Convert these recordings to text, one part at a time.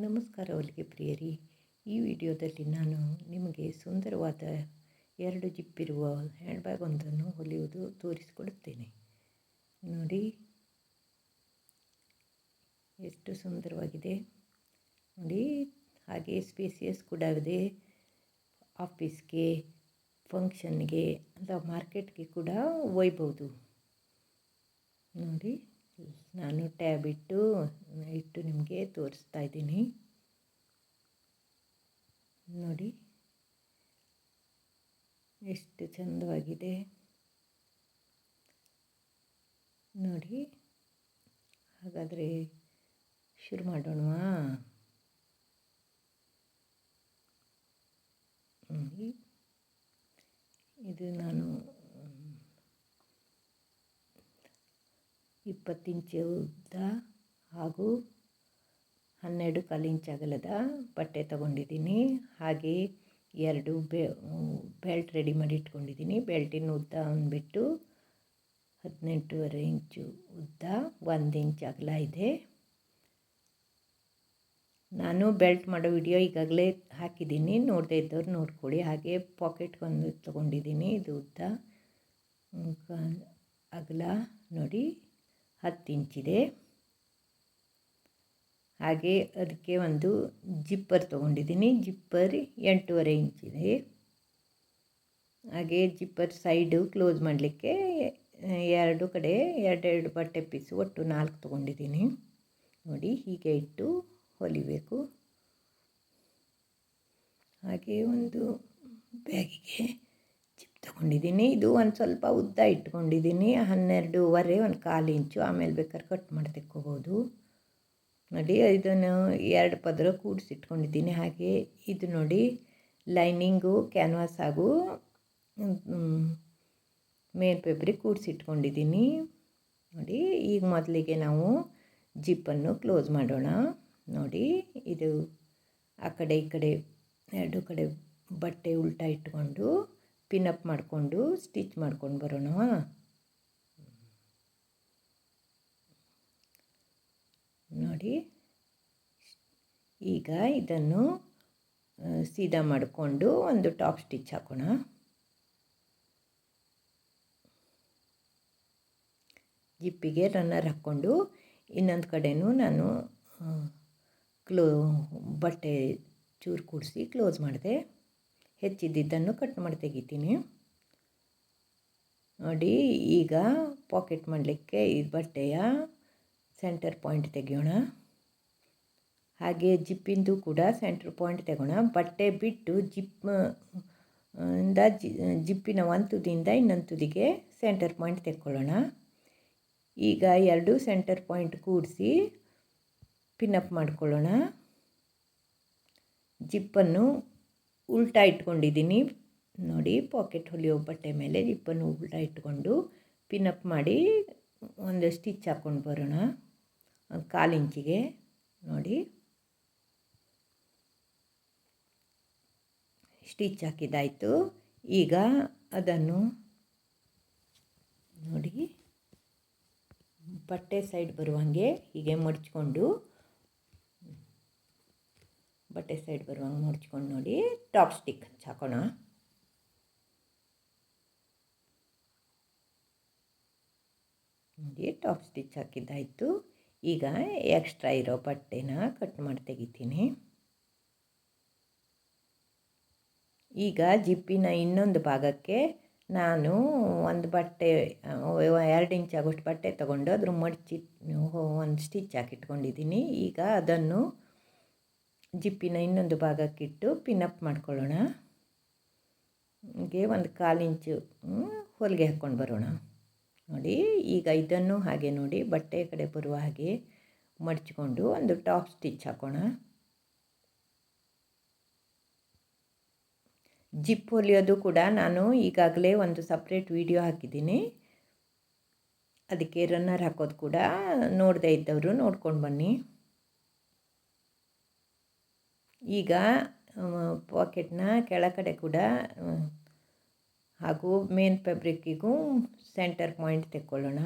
ನಮಸ್ಕಾರ ಹೊಲಿಗೆ ಪ್ರಿಯರಿ. ಈ ವಿಡಿಯೋದಲ್ಲಿ ನಾನು ನಿಮಗೆ ಸುಂದರವಾದ ಎರಡು ಜಿಪ್ಪಿರುವ ಹ್ಯಾಂಡ್ ಬ್ಯಾಗ್ ಒಂದನ್ನು ಹೊಲಿಯುವುದು ತೋರಿಸಿಕೊಡುತ್ತೇನೆ. ನೋಡಿ, ಎಷ್ಟು ಸುಂದರವಾಗಿದೆ. ನೋಡಿ, ಹಾಗೆ ಸ್ಪೇಸಿಯಸ್ ಕೂಡ ಇದೆ. ಆಫೀಸ್ಗೆ, ಫಂಕ್ಷನ್ಗೆ ಅಂತ ಮಾರ್ಕೆಟ್ಗೆ ಕೂಡ ಒಯ್ಬೋದು ನೋಡಿ. ನಾನು ಟ್ಯಾಬ್ ಇಟ್ಟು ಇಟ್ಟು ನಿಮಗೆ ತೋರಿಸ್ತಾ ಇದ್ದೀನಿ. ನೋಡಿ. ಎಷ್ಟು ಚಂದವಾಗಿದೆ. ನೋಡಿ. ಹಾಗಾದರೆ ಶುರು ಮಾಡೋಣವಾ? ಇದು ನಾನು ಇಪ್ಪತ್ತು ಇಂಚು ಉದ್ದ ಹಾಗೂ ಹನ್ನೆರಡು ಕಾಲು ಇಂಚ್ ಅಗಲದ ಬಟ್ಟೆ ತಗೊಂಡಿದ್ದೀನಿ. ಹಾಗೆ ಎರಡು ಬೆಲ್ಟ್ ರೆಡಿ ಮಾಡಿ ಇಟ್ಕೊಂಡಿದ್ದೀನಿ. ಬೆಲ್ಟಿನ ಉದ್ದ ಅಂದ್ಬಿಟ್ಟು ಹದಿನೆಂಟೂವರೆ ಇಂಚು ಉದ್ದ ಒಂದು ಇಂಚ್ ಅಗಲ ಇದೆ. ನಾನು ಬೆಲ್ಟ್ ಮಾಡೋ ವಿಡಿಯೋ ಈಗಾಗಲೇ ಹಾಕಿದ್ದೀನಿ. ನೋಡದೆ ಇದ್ದವ್ರು ನೋಡ್ಕೊಳ್ಳಿ. ಹಾಗೆ ಪಾಕೆಟ್ಗೊಂದು ತೊಗೊಂಡಿದ್ದೀನಿ. ಇದು ಉದ್ದ ಅಗಲ ನೋಡಿ. ಹತ್ತು ಇಂಚಿದೆ ಹಾಗೆ ಅದಕ್ಕೆ ಒಂದು ಜಿಪ್ಪರ್ ತೊಗೊಂಡಿದ್ದೀನಿ. ಜಿಪ್ಪರ್ ಎಂಟೂವರೆ ಇಂಚಿದೆ ಹಾಗೆ ಜಿಪ್ಪರ್ ಸೈಡು ಕ್ಲೋಸ್ ಮಾಡಲಿಕ್ಕೆ ಎರಡು ಕಡೆ ಎರಡೆರಡು ಬಟ್ಟೆ ಪೀಸು ಒಟ್ಟು ನಾಲ್ಕು ತೊಗೊಂಡಿದ್ದೀನಿ. ನೋಡಿ, ಹೀಗೆ ಇಟ್ಟು ಹೊಲಿಬೇಕು. ಹಾಗೆ ಒಂದು ಬ್ಯಾಗಿಗೆ ತಗೊಂಡಿದ್ದೀನಿ ಇದು ಒಂದು ಸ್ವಲ್ಪ ಉದ್ದ ಇಟ್ಕೊಂಡಿದ್ದೀನಿ. ಹನ್ನೆರಡೂವರೆ ಒಂದು ಕಾಲು ಇಂಚು, ಆಮೇಲೆ ಬೇಕಾದ್ರೆ ಕಟ್ ಮಾಡಿ ತೆಕ್ಕೋಬೋದು ನೋಡಿ, ಇದನ್ನು ಎರಡು ಪದರ ಕೂಡಿಸಿಟ್ಕೊಂಡಿದ್ದೀನಿ. ಹಾಗೆ ಇದು ನೋಡಿ, ಲೈನಿಂಗು, ಕ್ಯಾನ್ವಾಸ್ ಹಾಗೂ ಮೇಲ್ ಪೇಪ್ರಿಗೆ ಕೂಡಿಸಿಟ್ಕೊಂಡಿದ್ದೀನಿ. ನೋಡಿ, ಈಗ ಮೊದಲಿಗೆ ನಾವು ಜಿಪ್ಪನ್ನು ಕ್ಲೋಸ್ ಮಾಡೋಣ. ನೋಡಿ, ಇದು ಆ ಕಡೆ ಈ ಕಡೆ, ಎರಡು ಕಡೆ ಬಟ್ಟೆ ಉಲ್ಟಾ ಇಟ್ಕೊಂಡು ಪಿನಪ್ ಮಾಡಿಕೊಂಡು ಸ್ಟಿಚ್ ಮಾಡ್ಕೊಂಡು ಬರೋಣ. ನೋಡಿ. ಈಗ ಇದನ್ನು ಸೀದಾ ಮಾಡಿಕೊಂಡು ಒಂದು ಟಾಪ್ ಸ್ಟಿಚ್ ಹಾಕೋಣ. ಜಿಪ್ಪಿಗೆ ರನ್ನರ್ ಹಾಕ್ಕೊಂಡು ಇನ್ನೊಂದು ಕಡೆಯೂ ನಾನು ಕ್ಲೋ, ಬಟ್ಟೆ ಚೂರು ಕೂಡಿಸಿ ಕ್ಲೋಸ್ ಮಾಡಿದೆ. ಹೆಚ್ಚಿದ್ದನ್ನು ಕಟ್ ಮಾಡಿ ತೆಗಿತೀನಿ. ನೋಡಿ, ಈಗ ಪಾಕೆಟ್ ಮಾಡಲಿಕ್ಕೆ ಈ ಬಟ್ಟೆಯ ಸೆಂಟರ್ ಪಾಯಿಂಟ್ ತೆಗೆಯೋಣ. ಹಾಗೆ ಜಿಪ್ಪಿಂದು ಕೂಡ ಸೆಂಟರ್ ಪಾಯಿಂಟ್ ತೆಗೋಣ. ಬಟ್ಟೆ ಬಿಟ್ಟು ಜಿಪ್ ಇಂದ ಜಿಪ್ಪಿನ ಒಂದು ತುದಿಯಿಂದ ಇನ್ನೊಂದು ತುದಿಗೆ ಸೆಂಟರ್ ಪಾಯಿಂಟ್ ತೆಕ್ಕೊಳ್ಳೋಣ. ಈಗ ಎರಡು ಸೆಂಟರ್ ಪಾಯಿಂಟ್ ಕೂಡಿಸಿ ಪಿನ್ನಪ್ ಮಾಡಿಕೊಳ್ಳೋಣ. ಜಿಪ್ಪನ್ನು ಉಲ್ಟಾ ಇಟ್ಕೊಂಡಿದ್ದೀನಿ. ನೋಡಿ ಪಾಕೆಟ್ ಹೊಲಿಯೋ ಬಟ್ಟೆ ಮೇಲೆ ಜಿಪ್ಪನ್ನು ಉಲ್ಟಾ ಇಟ್ಕೊಂಡು ಪಿನ್ನಪ್ ಮಾಡಿ ಒಂದು ಸ್ಟಿಚ್ ಹಾಕ್ಕೊಂಡು ಬರೋಣ. ಒಂದು ಕಾಲು ಇಂಚಿಗೆ. ನೋಡಿ. ಸ್ಟಿಚ್ ಹಾಕಿದಾಯಿತು ಈಗ ಅದನ್ನು ನೋಡಿ, ಬಟ್ಟೆ ಸೈಡ್ ಬರುವಂಗೆ ಹೀಗೆ ಮಡ್ಚ್ಕೊಂಡು ಬಟ್ಟೆ ಸೈಡ್ ಬರುವಂಗೆ ಮುಡ್ಚ್ಕೊಂಡು ನೋಡಿ, ಟಾಪ್ ಸ್ಟಿಕ್ ಹಾಕೋಣ. ನೋಡಿ, ಟಾಪ್ ಸ್ಟಿಚ್ ಹಾಕಿದ್ದಾಯಿತು. ಈಗ ಎಕ್ಸ್ಟ್ರಾ ಇರೋ ಬಟ್ಟೆನ ಕಟ್ ಮಾಡಿ ತೆಗಿತೀನಿ. ಈಗ ಜಿಪ್ಪಿನ ಇನ್ನೊಂದು ಭಾಗಕ್ಕೆ ನಾನು ಒಂದು ಬಟ್ಟೆ, ಎರಡು ಇಂಚ್ ಆಗೋಷ್ಟು ಬಟ್ಟೆ ತಗೊಂಡು ಅದ್ರ ಮಡಚಿ ಒಂದು ಸ್ಟಿಚ್ ಹಾಕಿಟ್ಕೊಂಡಿದ್ದೀನಿ. ಈಗ ಅದನ್ನು ಜಿಪ್ಪಿನ ಇನ್ನೊಂದು ಭಾಗಕ್ಕಿಟ್ಟು ಪಿನ್ನಪ್ ಮಾಡ್ಕೊಳ್ಳೋಣ. ಹೀಗೆ ಒಂದು ಕಾಲಿಂಚು ಹೊಲಿಗೆ ಹಾಕ್ಕೊಂಡು ಬರೋಣ. ನೋಡಿ, ಈಗ ಇದನ್ನು ಹಾಗೆ ನೋಡಿ, ಬಟ್ಟೆ ಕಡೆ ಬರುವ ಹಾಗೆ ಮಡಚಿಕೊಂಡು ಒಂದು ಟಾಪ್ ಸ್ಟಿಚ್ ಹಾಕೋಣ. ಜಿಪ್ ಹೊಲಿಯೋದು ಕೂಡ ನಾನು ಈಗಾಗಲೇ ಒಂದು ಸಪ್ರೇಟ್ ವಿಡಿಯೋ ಹಾಕಿದ್ದೀನಿ. ಅದಕ್ಕೆ ರನ್ನರ್ ಹಾಕೋದು ಕೂಡ ನೋಡದೇ ಇದ್ದವರು ನೋಡ್ಕೊಂಡು ಬನ್ನಿ. ಈಗ ಪಾಕೆಟ್ನ ಕೆಳಗಡೆ ಕೂಡ ಹಾಗೂ ಮೇನ್ ಫ್ಯಾಬ್ರಿಕ್ಕಿಗೂ ಸೆಂಟರ್ ಪಾಯಿಂಟ್ ತೆಕ್ಕೊಳ್ಳೋಣ.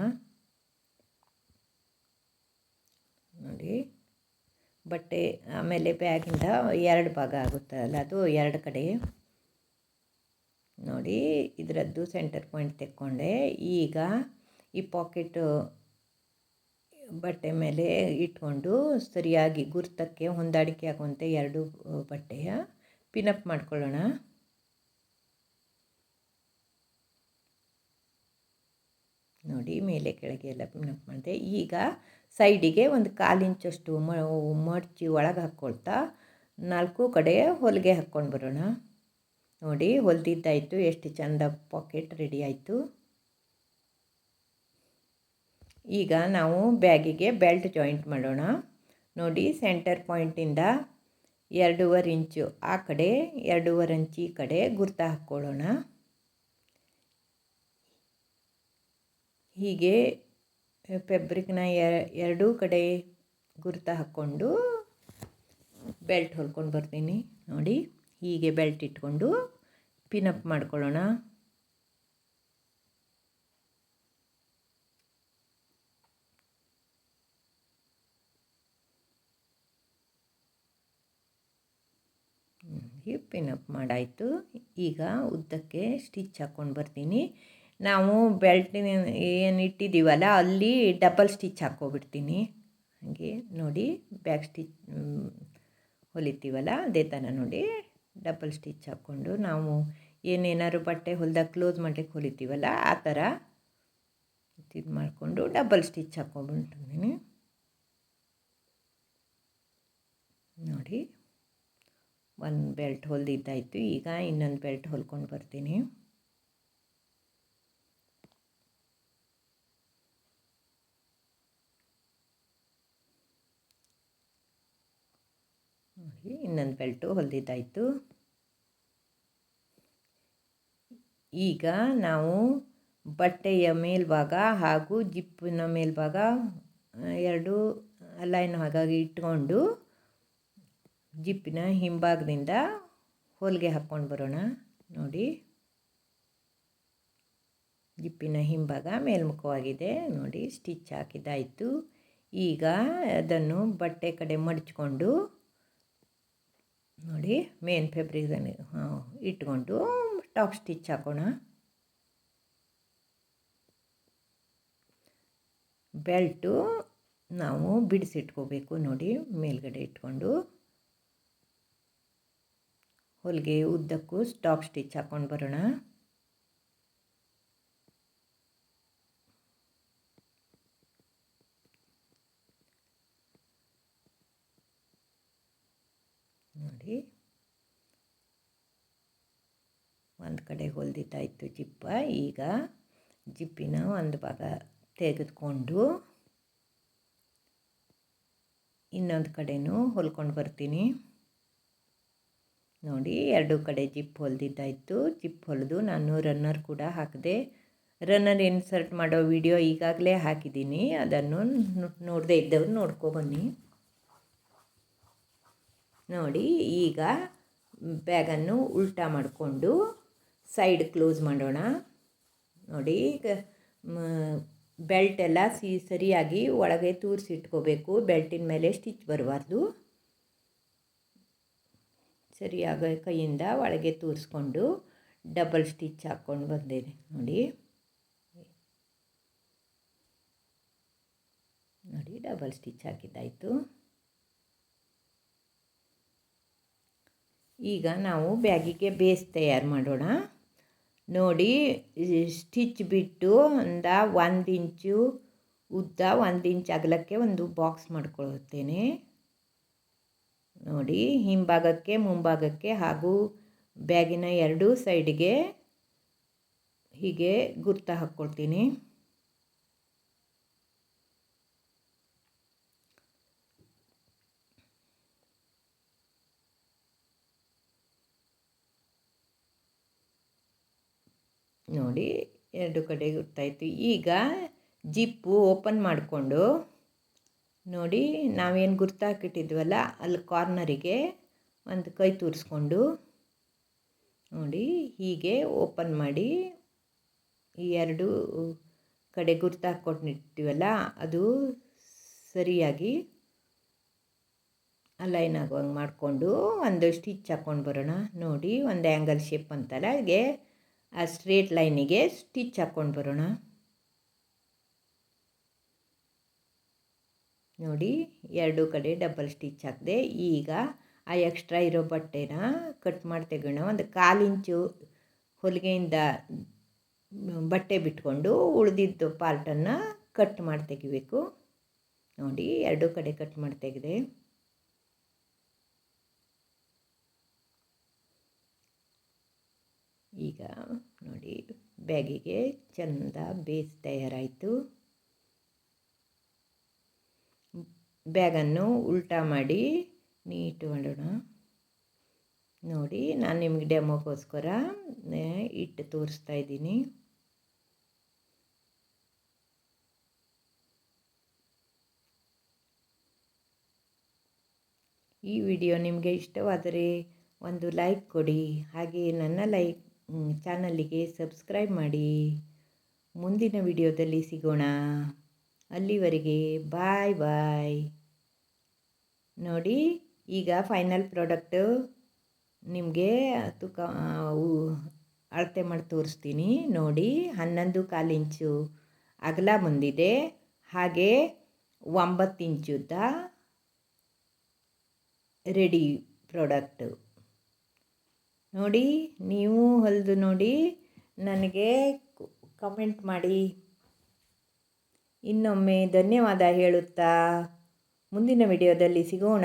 ನೋಡಿ. ಬಟ್ಟೆ ಆಮೇಲೆ ಬ್ಯಾಗಿಂದ ಎರಡು ಭಾಗ ಆಗುತ್ತಲ್ಲ ಅದು ಎರಡು ಕಡೆ. ನೋಡಿ, ಇದರದ್ದು ಸೆಂಟರ್ ಪಾಯಿಂಟ್ ತೆಕ್ಕೊಂಡೆ. ಈಗ ಈ ಪಾಕೆಟು ಬಟ್ಟೆ ಮೇಲೆ ಇಟ್ಕೊಂಡು ಸರಿಯಾಗಿ ಗುರ್ತಕ್ಕೆ ಹೊಂದಾಣಿಕೆ ಆಗುವಂತೆ ಎರಡು ಬಟ್ಟೆಯ ಪಿನಪ್ ಮಾಡ್ಕೊಳ್ಳೋಣ. ನೋಡಿ, ಮೇಲೆ ಕೆಳಗೆ ಎಲ್ಲ ಪಿನಪ್ ಮಾಡಿದೆ. ಈಗ ಸೈಡಿಗೆ ಒಂದು ಕಾಲಿಂಚಷ್ಟು ಮಡಚಿ ಒಳಗೆ ಹಾಕ್ಕೊಳ್ತಾ ನಾಲ್ಕು ಕಡೆ ಹೊಲಿಗೆ ಹಾಕ್ಕೊಂಡು ಬರೋಣ. ನೋಡಿ, ಹೊಲ್ದಿದ್ದಾಯಿತು, ಎಷ್ಟು ಚಂದ ಪಾಕೆಟ್ ರೆಡಿ ಆಯಿತು. ಈಗ ನಾವು ಬ್ಯಾಗಿಗೆ ಬೆಲ್ಟ್ ಜಾಯಿಂಟ್ ಮಾಡೋಣ. ನೋಡಿ ಸೆಂಟರ್ ಪಾಯಿಂಟಿಂದ ಎರಡೂವರೆ ಇಂಚು ಆ ಕಡೆ, ಎರಡೂವರೆ ಇಂಚು ಈ ಕಡೆ ಗುರ್ತ ಹಾಕ್ಕೊಳ್ಳೋಣ. ಹೀಗೆ ಫೆಬ್ರಿಕ್ನ ಎರಡೂ ಕಡೆ ಗುರ್ತ ಹಾಕ್ಕೊಂಡು ಬೆಲ್ಟ್ ಹೊಲ್ಕೊಂಡು ಬರ್ತೀನಿ. ನೋಡಿ ಹೀಗೆ ಬೆಲ್ಟ್ ಇಟ್ಕೊಂಡು ಪಿನಪ್ ಮಾಡ್ಕೊಳ್ಳೋಣ. ಪಿನಪ್ ಮಾಡಾಯಿತು. ಈಗ ಉದ್ದಕ್ಕೆ ಸ್ಟಿಚ್ ಹಾಕ್ಕೊಂಡು ಬರ್ತೀನಿ. ನಾವು ಬೆಲ್ಟಿನ ಏನು ಇಟ್ಟಿದ್ದೀವಲ್ಲ ಅಲ್ಲಿ ಡಬಲ್ ಸ್ಟಿಚ್ ಹಾಕ್ಕೊಬಿಡ್ತೀನಿ. ಹಾಗೆ ನೋಡಿ ಬ್ಯಾಕ್ ಸ್ಟಿಚ್ ಹೊಲಿತೀವಲ್ಲ, ಅದೇ ಥರ ನೋಡಿ. ಡಬಲ್ ಸ್ಟಿಚ್ ಹಾಕ್ಕೊಂಡು ನಾವು ಏನೇನಾದ್ರು ಬಟ್ಟೆ ಹೊಲ್ದಾಗ ಕ್ಲೋಸ್ ಮಾಡ್ಲಿಕ್ಕೆ ಹೊಲಿತೀವಲ್ಲ, ಆ ಥರ ಇದು ಮಾಡಿಕೊಂಡು ಡಬಲ್ ಸ್ಟಿಚ್ ಹಾಕ್ಕೊಂಡ್ಬಿಟ್ಟಿದ್ದೀನಿ ನೋಡಿ. ಒಂದು ಬೆಲ್ಟ್ ಹೊಲ್ದಿದ್ದಾಯಿತು ಈಗ ಇನ್ನೊಂದು ಬೆಲ್ಟ್ ಹೊಲ್ಕೊಂಡು ಬರ್ತೀನಿ. ಇನ್ನೊಂದು ಬೆಲ್ಟು ಹೊಲ್ದಿದ್ದಾಯಿತು ಈಗ ನಾವು ಬಟ್ಟೆಯ ಮೇಲ್ಭಾಗ ಹಾಗೂ ಜಿಪ್ಪಿನ ಮೇಲ್ಭಾಗ ಎರಡು ಲೈನ್ ಹಾಗಾಗಿ ಇಟ್ಕೊಂಡು ಜಿಪ್ಪಿನ ಹಿಂಭಾಗದಿಂದ ಹೊಲಿಗೆ ಹಾಕ್ಕೊಂಡು ಬರೋಣ. ನೋಡಿ. ಜಿಪ್ಪಿನ ಹಿಂಭಾಗ ಮೇಲ್ಮುಖವಾಗಿದೆ. ನೋಡಿ, ಸ್ಟಿಚ್ ಹಾಕಿದ್ದಾಯಿತು. ಈಗ ಅದನ್ನು ಬಟ್ಟೆ ಕಡೆ ಮಡಚಿಕೊಂಡು, ನೋಡಿ, ಮೇನ್ ಫ್ಯಾಬ್ರಿಕ್ ಇಟ್ಕೊಂಡು ಟಾಪ್ ಸ್ಟಿಚ್ ಹಾಕೋಣ. ಬೆಲ್ಟು ನಾವು ಬಿಡಿಸಿಟ್ಕೋಬೇಕು. ನೋಡಿ, ಮೇಲ್ಗಡೆ ಇಟ್ಕೊಂಡು. ಹೊಲಿಗೆ ಉದ್ದಕ್ಕೂ ಸ್ಟಾಪ್ ಸ್ಟಿಚ್ ಹಾಕ್ಕೊಂಡು ಬರೋಣ. ನೋಡಿ. ಒಂದು ಕಡೆ ಹೊಲ್ದಿದ್ದಾಯಿತು ಜಿಪ್ಪ. ಈಗ ಜಿಪ್ಪಿನ ಒಂದು ಭಾಗ ತೆಗೆದುಕೊಂಡು ಇನ್ನೊಂದು ಕಡೆಯೂ ಹೊಲ್ಕೊಂಡು ಬರ್ತೀನಿ. ನೋಡಿ, ಎರಡು ಕಡೆ ಜಿಪ್ ಹೊಲಿದಿದ್ದಾಯಿತು. ಜಿಪ್ ಹೊಲಿದು ನಾನು ರನ್ನರ್ ಕೂಡ ಹಾಕಿದೆ. ರನ್ನರ್ ಇನ್ಸರ್ಟ್ ಮಾಡೋ ವಿಡಿಯೋ ಈಗಾಗಲೇ ಹಾಕಿದ್ದೀನಿ. ಅದನ್ನು ನೋಡದೇ ಇದ್ದವ್ರು ನೋಡ್ಕೊಬನ್ನಿ ನೋಡಿ, ಈಗ ಬ್ಯಾಗನ್ನು ಉಲ್ಟಾ ಮಾಡಿಕೊಂಡು ಸೈಡ್ ಕ್ಲೋಸ್ ಮಾಡೋಣ. ನೋಡಿ, ಈಗ ಬೆಲ್ಟ್ ಎಲ್ಲ ಸಿ, ಸರಿಯಾಗಿ ಒಳಗೆ ತೂರಿಸಿಟ್ಕೋಬೇಕು. ಬೆಲ್ಟಿನ ಮೇಲೆ ಸ್ಟಿಚ್ ಬರಬಾರ್ದು. ಸರಿಯಾಗಿ ಕೈಯಿಂದ ಒಳಗೆ ತೂರಿಸ್ಕೊಂಡು ಡಬಲ್ ಸ್ಟಿಚ್ ಹಾಕ್ಕೊಂಡು ಬಂದಿದೆ ನೋಡಿ. ನೋಡಿ, ಡಬಲ್ ಸ್ಟಿಚ್ ಹಾಕಿದ್ದಾಯಿತು. ಈಗ ನಾವು ಬ್ಯಾಗಿಗೆ ಬೇಸ್ ತಯಾರು ಮಾಡೋಣ. ನೋಡಿ, ಸ್ಟಿಚ್ ಬಿಟ್ಟು ಒಂದು ಒಂದು ಇಂಚು ಉದ್ದ ಒಂದು ಇಂಚು ಅಗಲಕ್ಕೆ ಒಂದು ಬಾಕ್ಸ್ ಮಾಡ್ಕೊಳ್ತೇನೆ. ನೋಡಿ, ಹಿಂಭಾಗಕ್ಕೆ, ಮುಂಭಾಗಕ್ಕೆ ಹಾಗೂ ಬ್ಯಾಗಿನ ಎರಡೂ ಸೈಡಿಗೆ ಹೀಗೆ ಗುರ್ತ ಹಾಕ್ಕೊಳ್ತೀನಿ. ನೋಡಿ, ಎರಡು ಕಡೆ ಗುರ್ತಾಯಿತು. ಈಗ ಜಿಪ್ಪು ಓಪನ್ ಮಾಡಿಕೊಂಡು ನೋಡಿ, ನಾವೇನು ಗುರ್ತಾಕಿಟ್ಟಿದ್ವಲ್ಲ ಅಲ್ಲಿ ಕಾರ್ನರಿಗೆ ಒಂದು ಕೈ ತೂರಿಸ್ಕೊಂಡು, ನೋಡಿ, ಹೀಗೆ ಓಪನ್ ಮಾಡಿ, ಈ ಎರಡು ಕಡೆ ಗುರ್ತಾಕೊಟ್ಟಿರ್ತೀವಲ್ಲ ಅದು ಸರಿಯಾಗಿ ಅಲೈನ್ ಆಗುವಂಗೆ ಮಾಡಿಕೊಂಡು, ಒಂದು ಸ್ಟಿಚ್ ಹಾಕ್ಕೊಂಡು ಬರೋಣ. ನೋಡಿ, ಒಂದು ಆ್ಯಂಗಲ್ ಶೇಪ್ ಅಂತಲ್ಲ, ಹಾಗೆ ಆ ಸ್ಟ್ರೇಟ್ ಲೈನಿಗೆ ಸ್ಟಿಚ್ ಹಾಕ್ಕೊಂಡು ಬರೋಣ. ನೋಡಿ, ಎರಡು ಕಡೆ ಡಬಲ್ ಸ್ಟಿಚ್ ಹಾಕಿದೆ, ಈಗ ಆ ಎಕ್ಸ್ಟ್ರಾ ಇರೋ ಬಟ್ಟೆನ ಕಟ್ ಮಾಡಿ ತೆಗೋಣ ಒಂದು ಕಾಲು ಇಂಚು ಹೊಲಿಗೆಯಿಂದ ಬಟ್ಟೆ ಬಿಟ್ಕೊಂಡು ಉಳಿದಿದ್ದು ಪಾರ್ಟನ್ನು ಕಟ್ ಮಾಡಿ ತೆಗಿಬೇಕು ನೋಡಿ, ಎರಡು ಕಡೆ ಕಟ್ ಮಾಡಿ ತೆಗೆದೆ ಈಗ ನೋಡಿ, ಬ್ಯಾಗಿಗೆ ಚೆಂದ ಬೇಸ್ ತಯಾರಾಯಿತು. ಬ್ಯಾಗನ್ನು ಉಲ್ಟಾ ಮಾಡಿ ನೀಟ್ ಮಾಡೋಣ. ನೋಡಿ, ನಾನು ನಿಮಗೆ ಡೆಮೋಗೋಸ್ಕರ ಇಟ್ಟು ತೋರಿಸ್ತಾ ಇದ್ದೀನಿ. ಈ ವಿಡಿಯೋ ನಿಮಗೆ ಇಷ್ಟವಾದರೆ ಒಂದು ಲೈಕ್ ಕೊಡಿ, ಹಾಗೆ ನನ್ನ ಲೈಕ್ ಚಾನಲ್ಲಿಗೆ ಸಬ್ಸ್ಕ್ರೈಬ್ ಮಾಡಿ. ಮುಂದಿನ ವಿಡಿಯೋದಲ್ಲಿ ಸಿಗೋಣ. ಅಲ್ಲಿವರೆಗೆ ಬಾಯ್ ಬಾಯ್. ನೋಡಿ, ಈಗ ಫೈನಲ್ ಪ್ರಾಡಕ್ಟು ನಿಮಗೆ ತೂಕ ಅಳತೆ ಮಾಡಿ ತೋರಿಸ್ತೀನಿ. ನೋಡಿ, ಹನ್ನೊಂದು ಕಾಲು ಇಂಚು ಅಗಲ ಬಂದಿದೆ. ಹಾಗೆ ಒಂಬತ್ತು ಇಂಚುದ್ದ ರೆಡಿ ಪ್ರಾಡಕ್ಟು ನೋಡಿ, ನೀವು ಹೊಲಿದು ನೋಡಿ, ನನಗೆ ಕಮೆಂಟ್ ಮಾಡಿ. ಇನ್ನೊಮ್ಮೆ ಧನ್ಯವಾದ ಹೇಳುತ್ತಾ ಮುಂದಿನ ವಿಡಿಯೋದಲ್ಲಿ ಸಿಗೋಣ.